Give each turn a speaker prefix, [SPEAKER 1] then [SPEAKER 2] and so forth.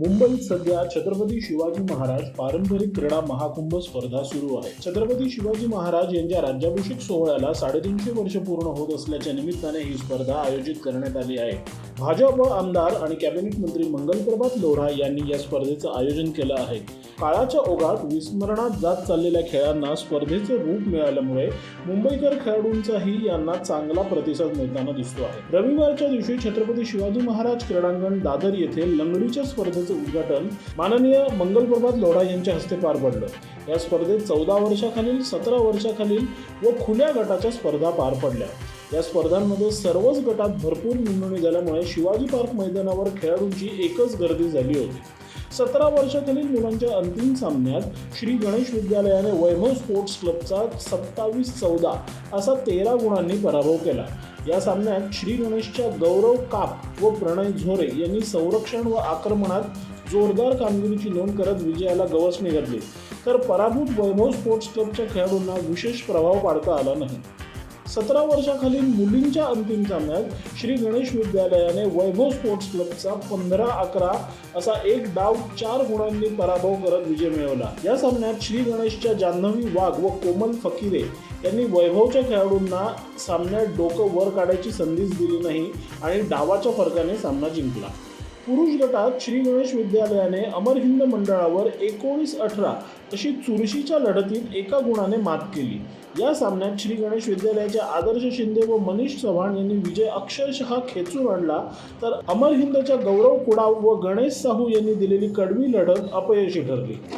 [SPEAKER 1] मुंबईत सध्या छत्रपती शिवाजी महाराज पारंपरिक क्रीडा महाकुंभ स्पर्धा सुरू आहे. छत्रपती शिवाजी महाराज यांच्या राज्याभिषेक सोहळ्याला साडेतीनशे वर्ष पूर्ण होत असल्याच्या निमित्ताने ही स्पर्धा आयोजित करण्यात आली आहे. भाजप आमदार आणि कॅबिनेट मंत्री मंगलप्रभात लोढा यांनी या स्पर्धेचं आयोजन केलं आहे. काळाच्या ओघात विस्मरणात जात चाललेल्या खेळांना स्पर्धेचं रूप मिळाल्यामुळे मुंबईकर खेळाडूंचाही यांना चांगला प्रतिसाद मिळताना दिसतो आहे. रविवारच्या दिवशी छत्रपती शिवाजी महाराज क्रीडांगण दादर येथे लंगडीच्या स्पर्धेचं उद्घाटन माननीय मंगलप्रभात लोढा यांच्या हस्ते पार पडलं. या स्पर्धेत चौदा वर्षाखालील सतरा वर्षाखालील व खुल्या गटाच्या स्पर्धा पार पडल्या. या स्पर्धांमध्ये सर्वच गटात भरपूर नोंदणी झाल्यामुळे शिवाजी पार्क मैदानावर खेळाडूंची एकच गर्दी झाली होती. सतरा वर्षाखालील मुलांच्या अंतिम सामन्यात श्री गणेश विद्यालयाने वैभव स्पोर्ट्स क्लबचा सत्तावीस चौदा असा तेरा गुणांनी पराभव केला. या सामन्यात श्री गणेशच्या गौरव काप व प्रणय झोरे यांनी संरक्षण व आक्रमणात जोरदार कामगिरीची नोंद करत विजयाला गवसणी घातली. तर पराभूत वैभव स्पोर्ट्स क्लबच्या खेळाडूंना विशेष प्रभाव पाडता आला नाही. सतरा वर्षाखालील मुलींच्या अंतिम सामन्यात श्री गणेश विद्यालयाने वैभव स्पोर्ट्स क्लबचा पंधरा अकरा असा एक डाव चार गुणांनी पराभव करत विजय मिळवला. या सामन्यात श्री गणेशच्या जान्हवी वाघ व कोमल फकीरे यांनी वैभवच्या खेळाडूंना सामन्यात डोकं वर काढायची संधीच दिली नाही आणि डावाच्या फरकाने सामना जिंकला. पुरुष गटात श्री गणेश विद्यालयाने अमर हिंद मंडळावर एकोणीस अठरा अशी चुरशीच्या लढतीत एका गुणाने मात केली. या सामन्यात श्री गणेश विद्यालयाचे आदर्श शिंदे व मनीष चव्हाण यांनी विजय अक्षरशः खेचून आणला. तर अमर हिंदच्या गौरव कुडाव व गणेश साहू यांनी दिलेली कडवी लढत अपयशी ठरली.